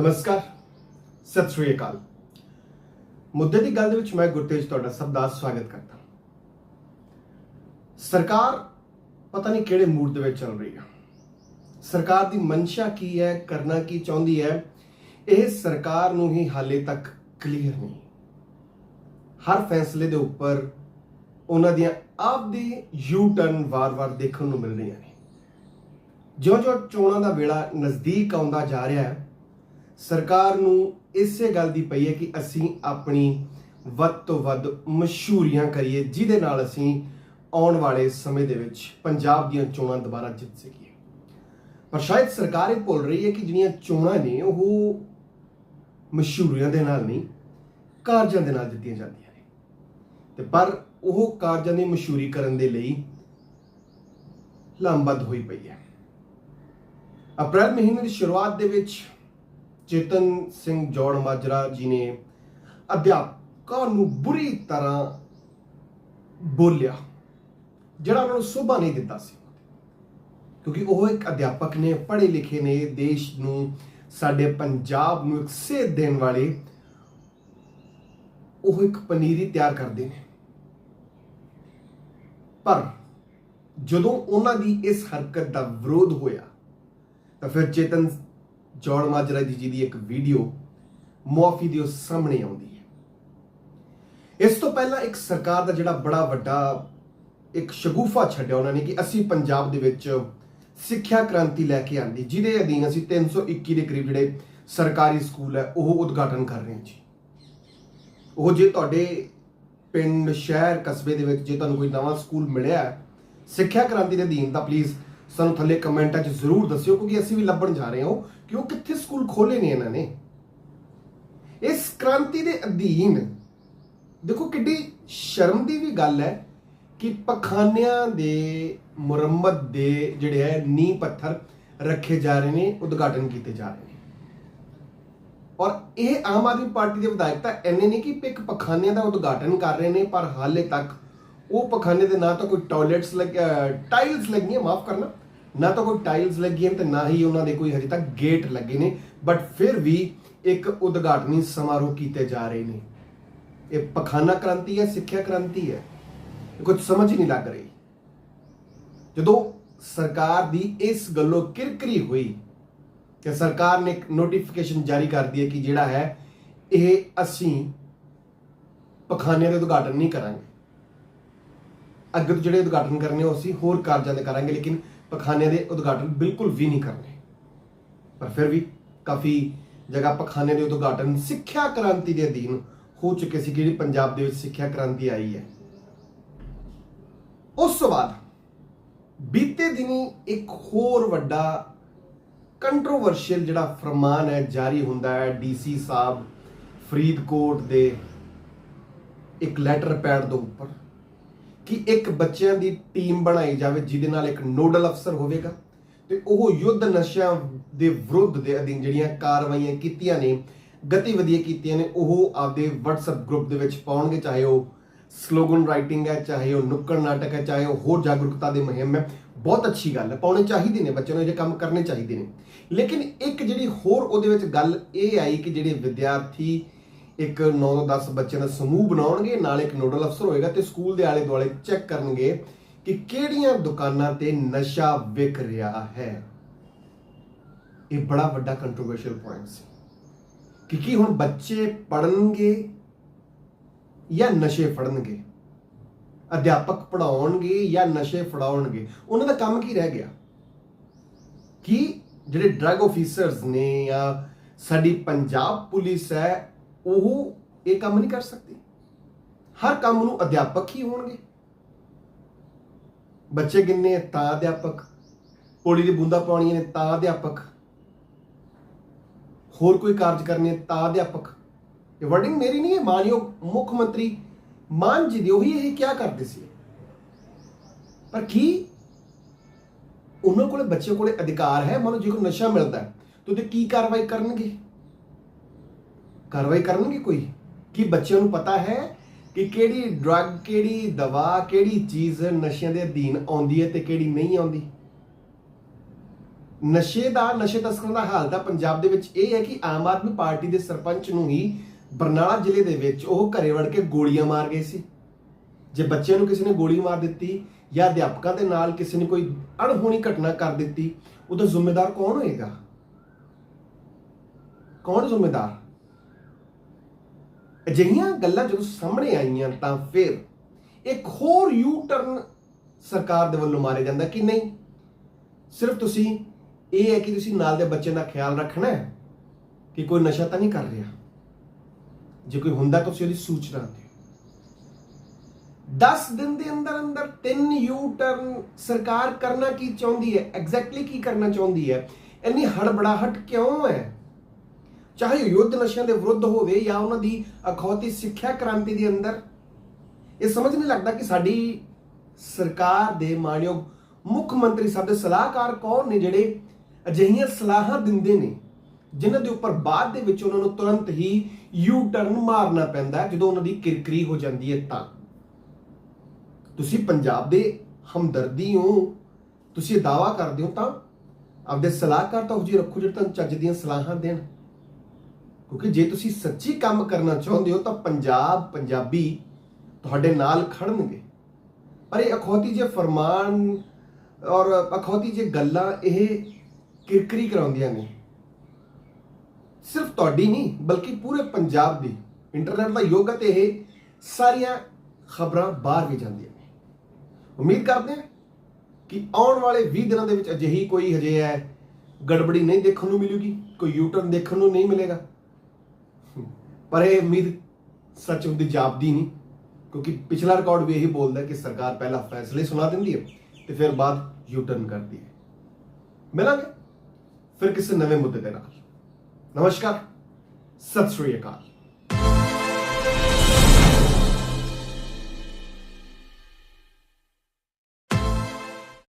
ਨਮਸਕਾਰ, ਸਤਿ ਸ੍ਰੀ ਅਕਾਲ। ਮੁੱਦੇ ਦੀ ਗੱਲ ਦੇ ਵਿੱਚ ਮੈਂ ਗੁਰਤੇਜ ਤੁਹਾਡਾ ਸਭ ਦਾ ਸਵਾਗਤ ਕਰਦਾ ਸਰਕਾਰ ਪਤਾ ਨਹੀਂ ਕਿਹੜੇ ਮੂਡ ਦੇ ਵਿੱਚ ਚੱਲ ਰਹੀ ਹੈ ਸਰਕਾਰ ਦੀ ਮਨਸ਼ਾ ਕੀ ਹੈ, ਕਰਨਾ ਕੀ ਚਾਹੁੰਦੀ ਹੈ, ਇਹ ਸਰਕਾਰ ਨੂੰ ਹੀ ਹਾਲੇ ਤੱਕ ਕਲੀਅਰ ਨਹੀਂ। ਹਰ ਫੈਸਲੇ ਦੇ ਉੱਪਰ ਉਹਨਾਂ ਦੀਆਂ ਆਪਦੀ ਯੂ ਟਰਨ ਵਾਰ-ਵਾਰ ਦੇਖਣ ਨੂੰ ਮਿਲ ਰਹੀਆਂ ਨੇ। ਜਿਉਂ-ਜਿਉਂ ਚੋਣਾਂ ਦਾ ਵੇਲਾ ਨਜ਼ਦੀਕ ਆਉਂਦਾ ਜਾ ਰਿਹਾ ਹੈ ਸਰਕਾਰ ਨੂੰ ਇਸੇ ਗੱਲ ਦੀ ਪਈ ਹੈ ਕਿ ਅਸੀਂ ਆਪਣੀ ਵੱਧ ਤੋਂ ਵੱਧ ਮਸ਼ਹੂਰੀਆਂ ਕਰੀਏ, ਜਿਹਦੇ ਨਾਲ ਅਸੀਂ ਆਉਣ ਵਾਲੇ ਸਮੇਂ ਦੇ ਵਿੱਚ ਪੰਜਾਬ ਦੀਆਂ ਚੋਣਾਂ ਦੁਬਾਰਾ ਜਿੱਤ ਸਕੀਏ। ਪਰ ਸ਼ਾਇਦ ਸਰਕਾਰ ਇਹ ਭੁੱਲ ਰਹੀ ਹੈ ਕਿ ਜਿਹੜੀਆਂ ਚੋਣਾਂ ਨੇ, ਉਹ ਮਸ਼ਹੂਰੀਆਂ ਦੇ ਨਾਲ ਨਹੀਂ, ਕਾਰਜਾਂ ਦੇ ਨਾਲ ਜਿੱਤੀਆਂ ਜਾਂਦੀਆਂ ਨੇ। ਤੇ ਪਰ ਉਹ ਕਾਰਜਾਂ ਦੀ ਮਸ਼ਹੂਰੀ ਕਰਨ ਦੇ ਲਈ ਲਾਮਬੱਧ ਹੋਈ ਪਈ ਹੈ। ਅਪ੍ਰੈਲ ਮਹੀਨੇ ਦੀ ਸ਼ੁਰੂਆਤ ਦੇ ਵਿੱਚ ਚੇਤਨ ਸਿੰਘ ਜੋੜ ਮਾਜਰਾ ਜੀ ਨੇ ਅਧਿਆਪਕਾਂ ਨੂੰ ਬੁਰੀ ਤਰ੍ਹਾਂ ਬੋਲਿਆ, ਜਿਹੜਾ ਉਹਨਾਂ ਨੂੰ ਸੋਭਾ ਨਹੀਂ ਦਿੱਤਾ ਸੀ। ਕਿਉਂਕਿ ਉਹ ਇੱਕ ਅਧਿਆਪਕ ਨੇ, ਪੜ੍ਹੇ ਲਿਖੇ ਨੇ, ਦੇਸ਼ ਨੂੰ, ਸਾਡੇ ਪੰਜਾਬ ਨੂੰ ਇੱਕ ਸੇਧ ਦੇਣ ਵਾਲੇ ਉਹ ਇੱਕ ਪਨੀਰੀ ਤਿਆਰ ਕਰਦੇ ਨੇ। ਪਰ ਜਦੋਂ ਉਹਨਾਂ ਦੀ ਇਸ ਹਰਕਤ ਦਾ ਵਿਰੋਧ ਹੋਇਆ, ਤਾਂ ਫਿਰ ਚੇਤਨ ਜੋੜ ਮਾਜਰਾ ਜੀ ਦੀ ਇੱਕ ਵੀਡੀਓ ਮੁਆਫੀ ਦੀ ਉਹ ਸਾਹਮਣੇ ਆਉਂਦੀ ਹੈ। ਇਸ ਤੋਂ ਪਹਿਲਾਂ ਇੱਕ ਸਰਕਾਰ ਦਾ ਜਿਹੜਾ ਬੜਾ ਵੱਡਾ ਇੱਕ ਸ਼ਗੂਫਾ ਛੱਡਿਆ ਉਹਨਾਂ ਨੇ ਕਿ ਅਸੀਂ ਪੰਜਾਬ ਦੇ ਵਿੱਚ ਸਿੱਖਿਆ ਕ੍ਰਾਂਤੀ ਲੈ ਕੇ ਆਂਦੀ, ਜਿਹਦੇ ਅਧੀਨ ਅਸੀਂ 321 ਦੇ ਕਰੀਬ ਜਿਹੜੇ ਸਰਕਾਰੀ ਸਕੂਲ ਹੈ, ਉਹ ਉਦਘਾਟਨ ਕਰ ਰਹੇ ਹਾਂ ਜੀ। ਉਹ ਜੇ ਤੁਹਾਡੇ ਪਿੰਡ, ਸ਼ਹਿਰ, ਕਸਬੇ ਦੇ ਵਿੱਚ ਜੇ ਤੁਹਾਨੂੰ ਕੋਈ ਨਵਾਂ ਸਕੂਲ ਮਿਲਿਆ ਸਿੱਖਿਆ ਕ੍ਰਾਂਤੀ ਦੇ ਅਧੀਨ ਤਾਂ ਪਲੀਜ਼ ਸਾਨੂੰ ਥੱਲੇ ਕਮੈਂਟਾਂ 'ਚ ਜ਼ਰੂਰ ਦੱਸਿਓ, ਕਿਉਂਕਿ ਅਸੀਂ ਵੀ ਲੱਭਣ ਜਾ ਰਹੇ ਹਾਂ ਕਿ ਉਹ ਕਿੱਥੇ ਸਕੂਲ ਖੋਲੇ ਨੇ ਇਹਨਾਂ ਨੇ। ਇਸ ਕ੍ਰਾਂਤੀ ਦੇ ਅਧੀਨ, ਦੇਖੋ ਕਿੱਡੀ ਸ਼ਰਮ ਦੀ ਵੀ ਗੱਲ ਹੈ ਕਿ ਪਖਾਨਿਆਂ ਦੇ, ਮੁਰੰਮਤ ਦੇ ਜਿਹੜੇ ਹੈ, ਨੀਂਹ ਪੱਥਰ ਰੱਖੇ ਜਾ ਰਹੇ ਨੇ, ਉਦਘਾਟਨ ਕੀਤੇ ਜਾ ਰਹੇ ਨੇ। ਔਰ ਇਹ ਆਮ ਆਦਮੀ ਪਾਰਟੀ ਦੇ ਵਿਧਾਇਕ ਤਾਂ ਐਨੇ ਨਹੀਂ ਕਿ ਇੱਕ ਪਖਾਨਿਆਂ ਦਾ ਉਦਘਾਟਨ ਕਰ ਰਹੇ ਨੇ, ਪਰ ਹਾਲੇ ਤੱਕ ਉਹ ਪਖਾਨੇ ਦੇ ਨਾ ਤਾਂ ਕੋਈ ਟਾਇਲਟਸ ਲੱਗ ਟਾਈਲਸ ਲੱਗੀਆਂ, ਮਾਫ ਕਰਨਾ। ਨਾ ਤਾਂ ਕੋਈ ਟਾਈਲਸ ਲੱਗੀਆਂ ਤੇ ਨਾ ਹੀ ਉਹਨਾਂ ਦੇ ਕੋਈ ਹਜੇ ਤੱਕ ਗੇਟ ਲੱਗੇ ਨੇ। ਬਟ ਫਿਰ ਵੀ ਇੱਕ ਉਦਘਾਟਨੀ ਸਮਾਰੋਹ ਕੀਤੇ ਜਾ ਰਹੇ ਨੇ। ਇਹ ਪਖਾਨਾ ਕ੍ਰਾਂਤੀ ਹੈ, ਸਿੱਖਿਆ ਕ੍ਰਾਂਤੀ ਹੈ। ਇਹ ਕੁਝ ਸਮਝ ਹੀ ਨਹੀਂ ਲੱਗ ਰਹੀ। ਜਦੋਂ ਸਰਕਾਰ ਦੀ ਇਸ ਗੱਲੋਂ ਕਿਰਕਰੀ ਹੋਈ ਕਿ ਸਰਕਾਰ ਨੇ ਇੱਕ ਨੋਟੀਫਿਕੇਸ਼ਨ ਜਾਰੀ ਕਰ ਦਿੱਤੀ ਹੈ ਕਿ ਜਿਹੜਾ ਹੈ, ਇਹ ਅਸੀਂ ਪਖਾਨੇ ਦੇ ਉਦਘਾਟਨ ਨਹੀਂ ਕਰਾਂਗੇ। ਅੱਗੇ ਤੋਂ ਜਿਹੜੇ ਉਦਘਾਟਨ ਕਰਨੇ ਉਹ ਅਸੀਂ ਹੋਰ ਕਾਰਜਾਂ ਦੇ ਕਰਾਂਗੇ, ਲੇਕਿਨ ਪਖਾਨੇ ਦੇ ਉਦਘਾਟਨ ਬਿਲਕੁਲ ਵੀ ਨਹੀਂ ਕਰਨੇ। ਪਰ ਫਿਰ ਵੀ ਕਾਫੀ ਜਗ੍ਹਾ ਪਖਾਨੇ ਦੇ ਉਦਘਾਟਨ ਸਿੱਖਿਆ ਕ੍ਰਾਂਤੀ ਦੇ ਅਧੀਨ ਹੋ ਚੁੱਕੇ ਸੀ, ਜਿਹੜੀ ਪੰਜਾਬ ਦੇ ਵਿੱਚ ਸਿੱਖਿਆ ਕ੍ਰਾਂਤੀ ਆਈ ਹੈ। ਉਸ ਤੋਂ ਬਾਅਦ ਬੀਤੇ ਦਿਨੀ ਇੱਕ ਹੋਰ ਵੱਡਾ ਕੰਟਰੋਵਰਸ਼ੀਅਲ ਜਿਹੜਾ ਫਰਮਾਨ ਹੈ, ਜਾਰੀ ਹੁੰਦਾ ਹੈ ਡੀਸੀ ਸਾਹਿਬ ਫਰੀਦਕੋਟ ਦੇ ਇੱਕ ਲੈਟਰ ਪੈਡ ਦੇ ਉੱਪਰ। ਕਿ ਇੱਕ ਬੱਚਿਆਂ ਦੀ ਟੀਮ ਬਣਾਈ ਜਾਵੇ ਜਿਹਦੇ ਨਾਲ ਇੱਕ ਨੋਡਲ ਅਫਸਰ ਹੋਵੇਗਾ ਤੇ ਉਹ ਯੁੱਧ ਨਸ਼ਿਆਂ ਦੇ ਵਿਰੁੱਧ ਦੇ ਅਧੀਨ ਜਿਹੜੀਆਂ ਕਾਰਵਾਈਆਂ ਕੀਤੀਆਂ ਨੇ, ਗਤੀਵਿਧੀਆਂ ਕੀਤੀਆਂ ਨੇ, ਉਹ ਆਪਦੇ WhatsApp ਗਰੁੱਪ ਦੇ ਵਿੱਚ ਪਾਉਣਗੇ, ਚਾਹੇ ਉਹ ਸਲੋਗਨ ਰਾਈਟਿੰਗ ਹੈ, ਚਾਹੇ ਉਹ ਨੁੱਕੜ ਨਾਟਕ ਹੈ, ਚਾਹੇ ਉਹ ਹੋਰ ਜਾਗਰੂਕਤਾ ਦੇ ਮੁਹਿੰਮ ਹੈ। ਬਹੁਤ ਅੱਛੀ ਗੱਲ ਹੈ, ਪਾਉਣੇ ਚਾਹੀਦੇ ਨੇ ਬੱਚਿਆਂ ਨੂੰ, ਇਹ ਕੰਮ ਕਰਨੇ ਚਾਹੀਦੇ ਨੇ। ਲੇਕਿਨ ਇੱਕ ਜਿਹੜੀ ਹੋਰ ਉਹਦੇ ਵਿੱਚ ਗੱਲ ਇਹ ਆਈ ਕਿ ਜਿਹੜੇ ਵਿਦਿਆਰਥੀ ਇੱਕ 9 ਤੋਂ 10 ਬੱਚਿਆਂ ਦਾ ਸਮੂਹ ਬਣਾਉਣਗੇ, ਨਾਲ ਇੱਕ ਨੋਡਲ ਅਫਸਰ ਹੋਏਗਾ ਤੇ ਸਕੂਲ ਦੇ ਆਲੇ ਦੁਆਲੇ ਚੈੱਕ ਕਰਨਗੇ ਕਿ ਕਿਹੜੀਆਂ ਦੁਕਾਨਾਂ ਤੇ ਨਸ਼ਾ ਵਿਕ ਰਿਹਾ ਹੈ। ਇਹ ਬੜਾ ਵੱਡਾ ਕੰਟਰੋਵਰਸ਼ੀਅਲ ਪੁਆਇੰਟ ਸੀ। ਕਿ ਕੀ ਹੁਣ ਬੱਚੇ ਪੜਨਗੇ ਜਾਂ ਨਸ਼ੇ ਫੜਨਗੇ? ਅਧਿਆਪਕ ਪੜਾਉਣਗੇ ਜਾਂ ਨਸ਼ੇ ਫੜਾਉਣਗੇ? ਉਹਨਾਂ ਦਾ ਕੰਮ ਕੀ ਰਹਿ ਗਿਆ? ਕਿ ਜਿਹੜੇ ਡਰੱਗ ਆਫੀਸਰਸ ਨੇ ਜਾਂ ਸਾਡੀ ਪੰਜਾਬ ਪੁਲਿਸ ਹੈ ਉਹ ਇਹ ਕੰਮ ਨਹੀਂ ਕਰ ਸਕਦੇ। ਹਰ ਕੰਮ ਨੂੰ ਅਧਿਆਪਕ ਹੀ ਹੋਣਗੇ। ਬੱਚੇ ਗਿਣਨੇ ਤਾਂ ਅਧਿਆਪਕ। ਪੋਲੀ ਦੀ ਬੂੰਦਾ ਪਾਉਣੀਆਂ ਨੇ, ਤਾਂ ਅਧਿਆਪਕ। ਹੋਰ ਕੋਈ ਕਾਰਜ ਕਰਨੇ ਤਾਂ ਅਧਿਆਪਕ। ਇਹ ਵਰਡਿੰਗ ਮੇਰੀ ਨਹੀਂ ਹੈ, ਮਾਨਯੋਗ ਮੁੱਖ ਮੰਤਰੀ ਮਾਨ ਜੀ ਦੇ ਉਹੀ ਇਹ ਕਿਆ ਕਰਦੇ ਸੀ। ਪਰ ਕੀ? ਉਹਨਾਂ ਕੋਲੇ, ਬੱਚਿਆਂ ਕੋਲੇ ਅਧਿਕਾਰ ਹੈ, ਮਨੋ ਜੇ ਕੋਈ ਨਸ਼ਾ ਮਿਲਦਾ ਹੈ, ਤਾਂ ਉਹਦੇ ਕੀ ਕਾਰਵਾਈ ਕਰਨਗੇ? ਕਾਰਵਾਈ ਕਰਨਗੇ ਕੋਈ? ਕੀ ਬੱਚਿਆਂ ਨੂੰ ਪਤਾ ਹੈ ਕਿ ਕਿਹੜੀ ਡਰੱਗ ਕਿਹੜੀ ਦਵਾ, ਕਿਹੜੀ ਚੀਜ਼ ਨਸ਼ਿਆਂ ਦੇ ਅਧੀਨ ਆਉਂਦੀ ਹੈ ਤੇ ਕਿਹੜੀ ਨਹੀਂ ਆਉਂਦੀ? ਨਸ਼ੇ ਦਾ, ਨਸ਼ੇ ਤਸਕਰਾਂ ਦਾ ਹਾਲ ਤਾਂ ਪੰਜਾਬ ਦੇ ਵਿੱਚ ਇਹ ਹੈ ਕਿ ਆਮ ਆਦਮੀ ਪਾਰਟੀ ਦੇ ਸਰਪੰਚ ਨੂੰ ਹੀ ਬਰਨਾਲਾ ਜ਼ਿਲ੍ਹੇ ਦੇ ਵਿੱਚ ਉਹ ਘਰੇ ਵੜ ਕੇ ਗੋਲੀਆਂ ਮਾਰ ਗਏ ਸੀ। ਜੇ ਬੱਚਿਆਂ ਨੂੰ ਕਿਸੇ ਨੇ ਗੋਲੀ ਮਾਰ ਦਿੱਤੀ ਜਾਂ ਅਧਿਆਪਕਾਂ ਦੇ ਨਾਲ ਕਿਸੇ ਨੇ ਕੋਈ ਅਣਹੋਣੀ ਘਟਨਾ ਕਰ ਦਿੱਤੀ, ਉਹਦਾ ਜ਼ਿੰਮੇਦਾਰ ਕੌਣ ਹੋਏਗਾ? ਕੌਣ ਜ਼ਿੰਮੇਦਾਰ? ਅਜਿਹੀਆਂ ਗੱਲਾਂ ਜਦੋਂ ਸਾਹਮਣੇ ਆਈਆਂ ਤਾਂ ਫਿਰ ਇੱਕ ਹੋਰ ਯੂ ਟਰਨ ਸਰਕਾਰ ਦੇ ਵੱਲੋਂ ਮਾਰੇ ਜਾਂਦਾ ਕਿ ਨਹੀਂ? ਸਿਰਫ ਤੁਸੀਂ ਇਹ ਹੈ ਕਿ ਤੁਸੀਂ ਨਾਲ ਦੇ ਬੱਚੇ ਦਾ ਖਿਆਲ ਰੱਖਣਾ ਹੈ ਕਿ ਕੋਈ ਨਸ਼ਾ ਤਾਂ ਨਹੀਂ ਕਰ ਰਿਹਾ। ਜੇ ਕੋਈ ਹੁੰਦਾ ਤੁਸੀਂ ਉਹਦੀ ਸੂਚਨਾ ਦਿਓ। 10 ਦਿਨ ਦੇ ਅੰਦਰ ਅੰਦਰ ਤਿੰਨ ਯੂ ਟਰਨ ਸਰਕਾਰ ਕਰਨਾ ਕੀ ਚਾਹੁੰਦੀ ਹੈ? ਐਗਜ਼ੈਕਟਲੀ ਕੀ ਕਰਨਾ ਚਾਹੁੰਦੀ ਹੈ? ਇੰਨੀ ਹੜਬੜਾਹਟ ਕਿਉਂ ਹੈ? ਚਾਹੇ ਯੁੱਧ ਨਸ਼ਿਆਂ ਦੇ ਵਿਰੁੱਧ ਹੋਵੇ ਜਾਂ ਉਹਨਾਂ ਦੀ ਅਖੌਤੀ ਸਿੱਖਿਆ ਕ੍ਰਾਂਤੀ ਦੇ ਅੰਦਰ, ਇਹ ਸਮਝ ਨਹੀਂ ਲੱਗਦਾ ਕਿ ਸਾਡੀ ਸਰਕਾਰ ਦੇ ਮਾਨਯੋਗ ਮੁੱਖ ਮੰਤਰੀ ਸਾਹਿਬ ਦੇ ਸਲਾਹਕਾਰ ਕੌਣ ਨੇ ਜਿਹੜੇ ਅਜਿਹੀਆਂ ਸਲਾਹਾਂ ਦਿੰਦੇ ਨੇ, ਜਿਨ੍ਹਾਂ ਦੇ ਉੱਪਰ ਬਾਅਦ ਦੇ ਵਿੱਚ ਉਹਨਾਂ ਨੂੰ ਤੁਰੰਤ ਹੀ ਯੂ ਟਰਨ ਮਾਰਨਾ ਪੈਂਦਾ ਜਦੋਂ ਉਹਨਾਂ ਦੀ ਕਿਰਕਰੀ ਹੋ ਜਾਂਦੀ ਹੈ ਤਾਂ। ਤੁਸੀਂ ਪੰਜਾਬ ਦੇ ਹਮਦਰਦੀ ਹੋ, ਤੁਸੀਂ ਇਹ ਦਾਵਾ ਕਰਦੇ ਹੋ ਤਾਂ ਆਪਦੇ ਸਲਾਹਕਾਰ ਤਾਂ ਉਹ ਜੀ ਰੱਖੋ ਜਿਹੜੇ ਤੁਹਾਨੂੰ ਚੱਜ ਦੀਆਂ ਸਲਾਹਾਂ ਦੇਣ। ਕਿਉਂਕਿ ਜੇ ਤੁਸੀਂ ਸੱਚੀ ਕੰਮ ਕਰਨਾ ਚਾਹੁੰਦੇ ਹੋ ਤਾਂ ਪੰਜਾਬ, ਪੰਜਾਬੀ ਤੁਹਾਡੇ ਨਾਲ ਖੜਨਗੇ। ਪਰ ਇਹ ਅਖੌਤੀ ਜੇ ਫਰਮਾਨ ਔਰ ਅਖੌਤੀ ਜੇ ਗੱਲਾਂ ਇਹ ਕਿਰਕਰੀ ਕਰਾਉਂਦੀਆਂ ਨੇ। ਸਿਰਫ ਤੁਹਾਡੀ ਨਹੀਂ, ਬਲਕਿ ਪੂਰੇ ਪੰਜਾਬ ਦੀ। ਇੰਟਰਨੈਟ ਦਾ ਯੁੱਗ ਹੈ ਤੇ ਇਹ ਸਾਰੀਆਂ ਖਬਰਾਂ ਬਾਹਰ ਵੀ ਜਾਂਦੀਆਂ ਨੇ। ਉਮੀਦ ਕਰਦੇ ਹਾਂ ਕਿ ਆਉਣ ਵਾਲੇ 20 ਦਿਨਾਂ ਦੇ ਵਿੱਚ ਅਜਿਹੀ ਕੋਈ ਹਜੇ ਹੈ ਗੜਬੜੀ ਨਹੀਂ ਦੇਖਣ ਨੂੰ ਮਿਲੂਗੀ, ਕੋਈ ਯੂਟਰਨ ਦੇਖਣ ਨੂੰ ਨਹੀਂ ਮਿਲੇਗਾ। ਪਰ ਇਹ ਉਮੀਦ ਸੱਚ ਹੁੰਦੀ ਜਾਪਦੀ ਨਹੀਂ, ਕਿਉਂਕਿ ਪਿਛਲਾ ਰਿਕਾਰਡ ਵੀ ਇਹੀ ਬੋਲਦਾ ਕਿ ਸਰਕਾਰ ਪਹਿਲਾਂ ਫੈਸਲੇ ਸੁਣਾ ਦਿੰਦੀ ਹੈ ਤੇ ਫਿਰ ਬਾਅਦ ਯੂਟਰਨ ਕਰਦੀ ਹੈ। ਮਿਲਾਂਗੇ। ਫਿਰ ਕਿਸੇ ਨਵੇਂ ਮੁੱਦੇ ਦੇ ਨਾਲ। ਨਮਸਕਾਰ। ਸਤਿ ਸ਼੍ਰੀ ਅਕਾਲ।